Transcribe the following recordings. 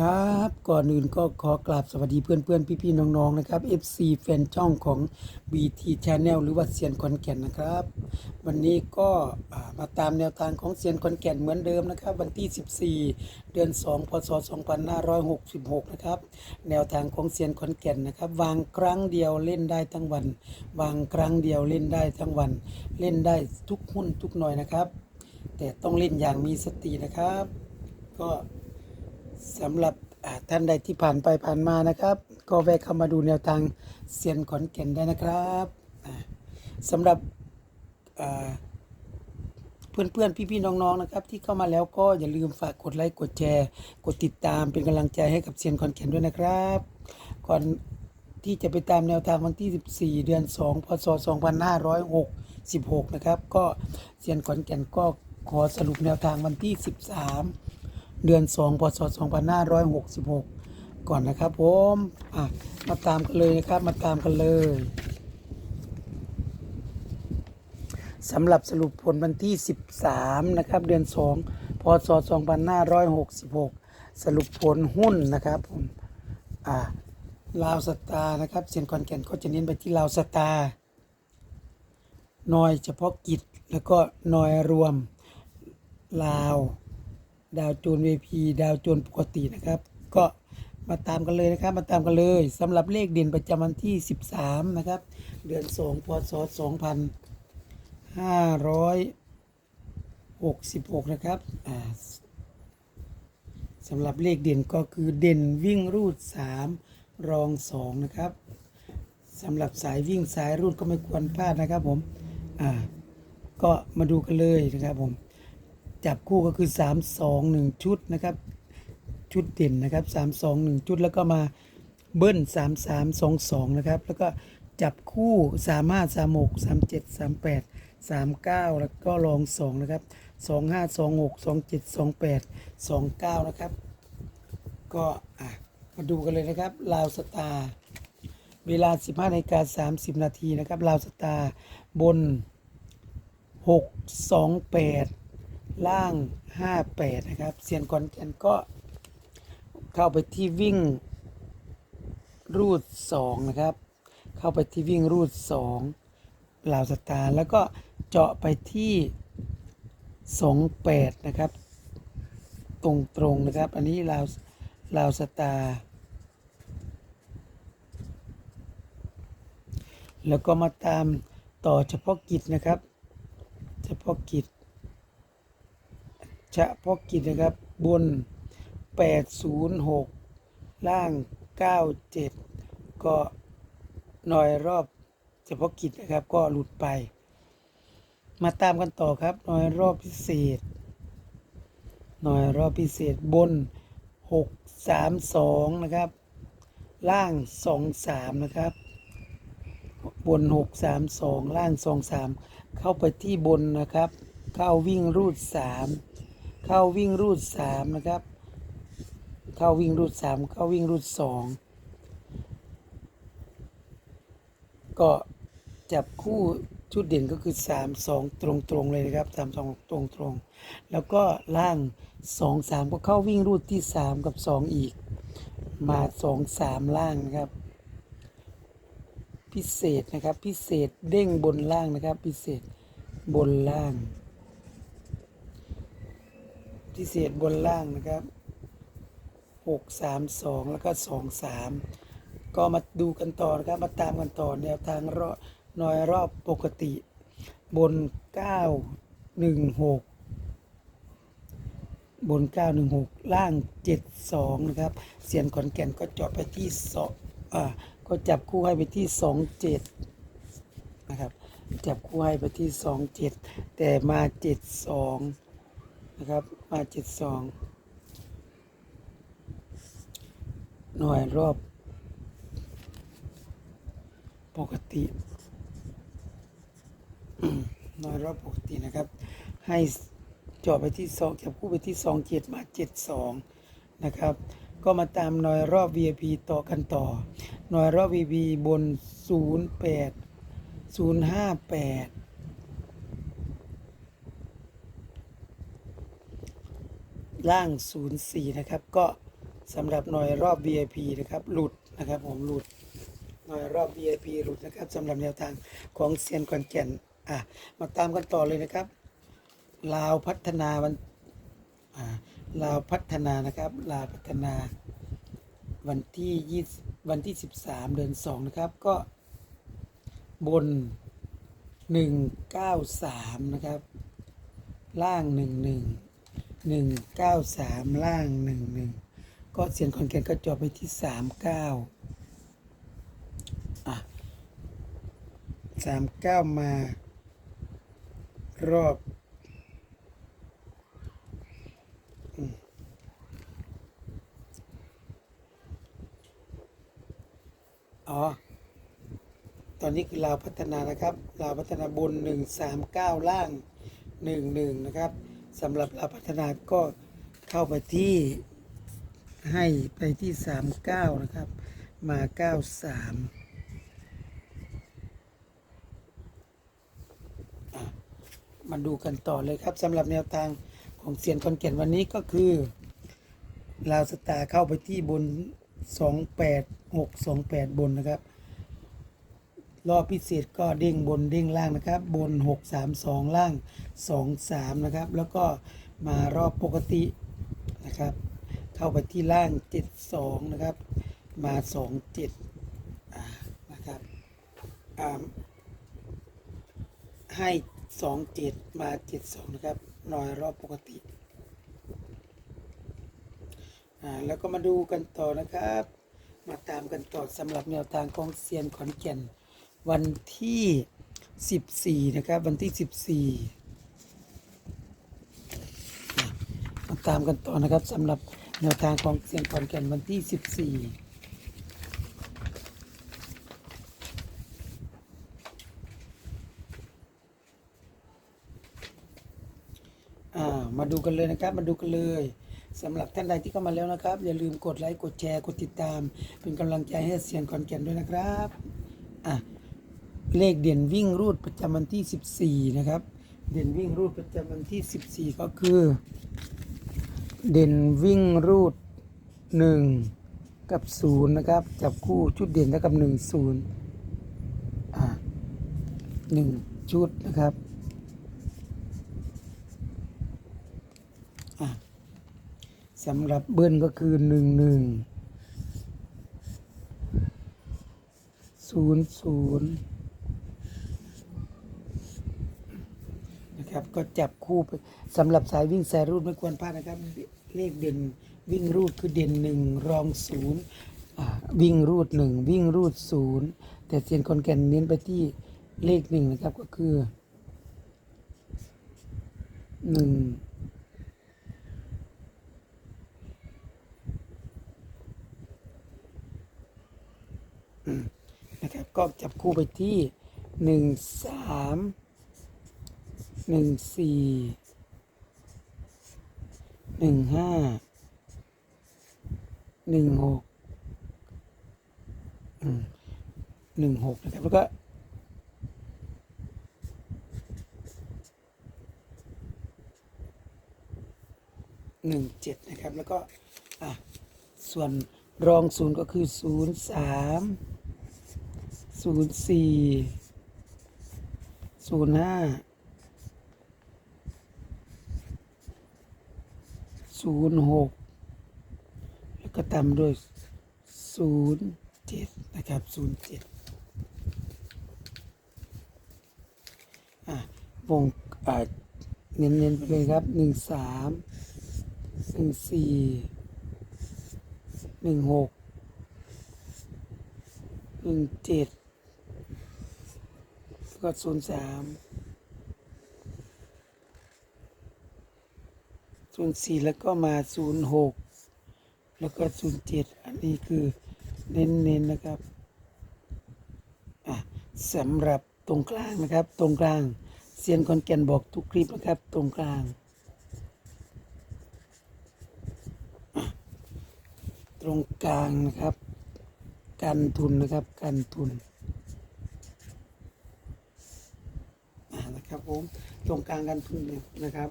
ครับ ก่อนอื่นก็ขอกราบสวัสดีเพื่อนๆพี่ๆน้องๆนะครับ FC แฟนช่องของ BT Channel หรือว่าเซียนคอนแก่นนะครับ วันนี้ก็อ่ามาตามแนวทางของเซียนคอนแก่นเหมือนเดิมนะครับ วันที่ 14 เดือน 2 พศ 2566 นะครับ แนวทางของเซียนคอนแก่นนะครับ วางครั้งเดียวเล่นได้ทั้งวัน วางครั้งเดียวเล่นได้ทั้งวัน เล่นได้ทุกหุ้นทุกหน่วยนะครับ แต่ต้องเล่นอย่างมีสตินะครับ ก็ สำหรับท่านใดที่ผ่านไปผ่านมานะครับ ก็แวะเข้ามาดูแนวทางเซียนขอนแก่นได้นะครับสำหรับอ่าเพื่อนๆพี่ๆน้องๆนะครับ ที่เข้ามาแล้วก็อย่าลืมฝากกดไลค์กดแชร์ กดติดตามเป็นกำลังใจให้กับเซียนขอนแก่นด้วยนะครับ ก่อนที่จะไปตามแนวทางวันที่ 14 เดือน 2 พศ 2566 นะครับ ก็เซียนขอนแก่นก็ขอสรุปแนวทางวันที่ 13 เดือน 2 พศ 2566 ก่อนนะครับผมอะมาตามกันเลยนะครับมาตามกันเลยสำหรับสรุปผลวันที่ 13 นะครับ เดือน 2 พศ 2566 สรุปผลหุ้นนะครับผมอ่าลาวสตาร์นะครับเซียนคอนแก่นก็จะเน้นไปที่ลาวสตาร์หน่อยเฉพาะกิจแล้วก็หน่อยรวมลาว ดาวโจน VP ดาวโจนปกตินะครับ ก็มาตามกันเลยนะครับ มาตามกันเลยสำหรับเลขเด่นประจำวันที่ 13 นะครับ เดือน 2 พศ 2566 นะครับอ่าสำหรับเลขเด่นก็คือเด่นวิ่งรูด 3 รอง 2 นะครับสำหรับสายวิ่งสายรูดก็ไม่ควรพลาดนะครับผม อ่า ก็มาดูกันเลยนะครับผม จับคู่ก็คือ 3 2 1 ชุดนะครับ ชุดเด่นนะครับ 3 2 1 ชุดแล้วก็มาเบิ้ล 3 3 2 2 นะครับ แล้วก็จับคู่ 3 5 3 6 3 7 3 8 3 9 แล้วก็รอง 2 นะครับ 2 5 2 6 2 7 2 8 2 9 นะครับ ก็อะมาดูกันเลยนะครับลาวสตาร์เวลา 15นาฬิกา30 นาทีนะครับลาวสตาร์บน 6 2 8 ล่าง 58 นะครับเซียนคอนแก่นก็เข้าไปที่วิ่งรูด 2 นะครับ เข้าไปที่วิ่งรูด2ลาวสตาร์แล้วก็เจาะไปที่ 28 นะครับ ตรงตรงๆนะครับ อันนี้ลาวลาวสตาร์แล้วก็มาตามต่อเฉพาะกิจนะครับ เฉพาะกิจ เฉพาะกิจนะครับ บน 806 ล่าง 97 ก็หน่อยรอบเฉพาะกิจนะครับ ก็หลุดไป มาตามกันต่อครับ หน่อยรอบพิเศษ หน่อยรอบพิเศษบน 632 นะครับ ล่าง 23 นะครับบน 632 ล่าง 23 เข้าไปที่บนนะครับ เข้าวิ่งรูด 3 เข้าวิ่งรูด3นะครับ เข้าวิ่งรูด3เข้าวิ่งรูด2ก็จับคู่ชุดเด่นก็คือ 3 2 ตรงตรงเลยนะครับ 3 2 ตรงตรงแล้วก็ล่าง 2 3 ก็เข้าวิ่งรูดที่ 3 กับ 2 อีก มา 2 3 ล่างนะครับ พิเศษนะครับ พิเศษเด้งบนล่างนะครับ พิเศษบนล่าง พิเศษบนล่างนะครับหกสามสองแล้วก็สองสามก็มาดูกันต่อนะครับ มาตามกันต่อแนวทางรอบหน่อยรอบปกติ บนเก้าหนึ่งหกบน 916 ล่าง 72 นะครับเสียนขอนแก่นก็จาะไปที่สองอ่าก็จับคู่ให้ไปที่ 27 นะครับ จับคู่ให้ไปที่ 27 แต่มา 72 นะครับมา72หน่วยรอบปกติหน่วยรอบปกตินะครับ ให้เจาะไปที่สองจับคู่ไปที่สองเจ็ดมาเจ็ดสองนะครับ ก็มาตามหน่วยรอบ VIP ต่อกันต่อ หน่วยรอบ VIP บน 08 058 ล่าง 04 นะครับ ก็สำหรับหน่วยรอบ VIP นะครับหลุดนะครับผมหลุดหน่วยรอบ VIP หลุดนะครับสำหรับแนวทางของเซียนคอนแก่นอะมาตามกันต่อเลยนะครับลาวพัฒนาวันอ่าลาวพัฒนานะครับลาวพัฒนาวันที่ยี่วันที่สิบสามเดือนสองนะครับ ก็บนหนึ่งเก้าสามนะครับ ล่างหนึ่ง หนึ่งเก้าสามล่างหนึ่งหนึ่งก็เสียงคอนแกนก็จบไปที่สามเก้าอะสามเก้ามารอบอ๋อ ตอนนี้คือลาวพัฒนานะครับลาวพัฒนาบนหนึ่งสามเก้าล่างหนึ่งหนึ่งนะครับ สำหรับลาพัฒนาก็เข้าไปที่ให้ไปที่สามเก้านะครับ มาเก้าสามมาดูกันต่อเลยครับสำหรับแนวทางของเซียนคอนเกนวันนี้ก็คือลาวสตาร์เข้าไปที่บนสองแปดหกสองแปดบนนะครับ รอบพิเศษก็เด้งบนเด้งล่างนะครับ บน 6 3 2 ล่าง 2 3 นะครับ แล้วก็มารอบปกตินะครับ เข้าไปที่ล่าง 7 2 นะครับ มา 2 7นะครับให้ 2 7 มา 7 2 นะครับหน่อยรอบปกติอ่าแล้วก็มาดูกันต่อนะครับ มาตามกันต่อสำหรับแนวทางของเซียนขอนแก่น วันที่ 14 นะครับ วันที่ 14อ่มาตามกันต่อนะครับสำหรับแนวทางของเซียนขอนแก่นวันที่ 14อ่มาดูกันเลยนะครับมาดูกันเลยสำหรับท่านใดที่เข้ามาแล้วนะครับ อย่าลืมกดไลค์กดแชร์กดติดตาม เป็นกำลังใจให้เสียงคอนแก่นด้วยนะครับอะ เลขเด่นวิ่งรูดประจำวันที่ 14 นะครับ เด่นวิ่งรูดประจำวันที่ 14 ก็คือ เด่นวิ่งรูด 1 กับ 0 นะครับ จับคู่ชุดเด่นเท่ากับ 1 0อ่า1ชุดนะครับอะสำหรับเบิ้ลก็คือหนึ่งหนึ่งศูนย์ศูนย์ นะครับ ก็จับคู่ไปสำหรับสายวิ่งสายรูดไม่ควรพลาดนะครับ เลขเด่นวิ่งรูดคือเด่นหนึ่งรองศูนย์วิ่งรูดหนึ่งวิ่งรูดศูนย์แต่เซียนคอนแก่นเน้นไปที่เลขหนึ่งนะครับก็คือหนึ่งนะครับก็จับคู่ไปที่หนึ่งสาม หนึ่งสี่หนึ่งห้าหนึ่งหกหนึ่งหกนะครับแล้วก็หนึ่งเจ็ดนะครับ แล้วก็อะส่วนรองศูนย์ก็คือศูนย์สามศูนย์สี่ศูนย์ห้า ศูนย์หกแล้วก็ตามด้วยศูนย์เจ็ดนะครับศูนย์เจ็ดอะวงเน้นๆไปเลยครับหนึ่งสามหนึ่งสี่หนึ่งหกหนึ่งเจ็ดก็ศูนย์สาม ศูนย์สี่แล้วก็มาศูนย์หกแล้วก็ศูนย์เจ็ดอันนี้คือเน้นๆนนะครับอะสำหรับตรงกลางนะครับ ตรงกลางเซียนคอนแกนบอกทุกคลิปนะครับ ตรงกลางตรงกลางนะครับ กันทุนนะครับ กันทุนอ่านะครับผมตรงกลางกันทุนเนี่ยนะครับ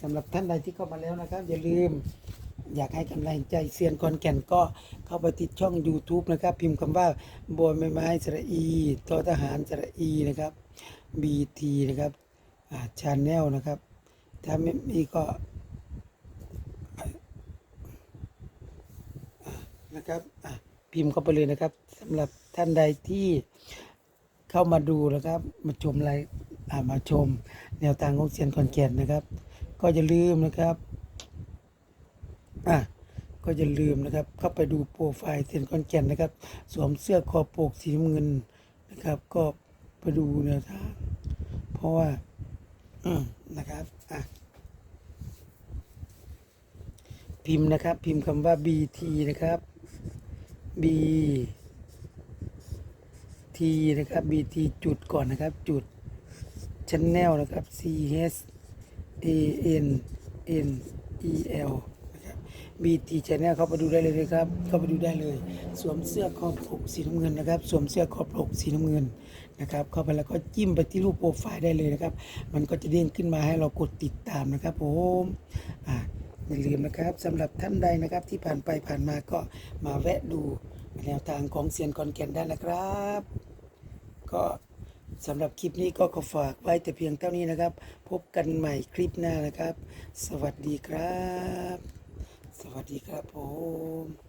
สำหรับท่านใดที่เข้ามาแล้วนะครับ อย่าลืมอยากให้กำลังใจเซียนคอนแก่นก็เข้าไปติดช่อง YouTube นะครับ พิมพ์คำว่าบอยไม้ไม้สระอีทอทหารสระอีนะครับ BT นะครับอ่าชาแนลนะครับ ถ้าไม่มีก็นะครับพิมพ์เข้าไปเลยนะครับสำหรับท่านใดที่เข้ามาดูนะครับ มาชมไลฟ์มาชมแนวทางของเซียนคอนแก่นนะครับ ก็อย่าลืมนะครับ อะก็อย่าลืมนะครับ เข้าไปดูโปรไฟล์เซียนคอนแก่นนะครับ สวมเสื้อคอปกสีน้ำเงินนะครับ ก็ไปดูแนวทางเพราะว่าอืมนะครับอะพิมพ์นะครับ พิมพ์คำว่า BT นะครับ B T นะครับ BT จุดก่อนนะครับ จุด Channel นะครับ C H A N N E L นะครับ BT Channel เข้าไปดูได้เลยนะครับ เข้าไปดูได้เลย สวมเสื้อคอปกสีน้ำเงินนะครับ สวมเสื้อคอปกสีน้ำเงินนะครับ เข้าไปแล้วก็จิ้มไปที่รูปโปรไฟล์ได้เลยนะครับ มันก็จะเด้งขึ้นมาให้เรากดติดตามนะครับผมอ่าอย่าลืมนะครับสำหรับท่านใดนะครับที่ผ่านไปผ่านมาก็มาแวะดูแนวทางของเซียนคอนแกนได้นะครับ ก็ สำหรับคลิปนี้ก็ขอฝากไว้แต่เพียงเท่านี้นะครับ พบกันใหม่คลิปหน้านะครับ สวัสดีครับ สวัสดีครับผม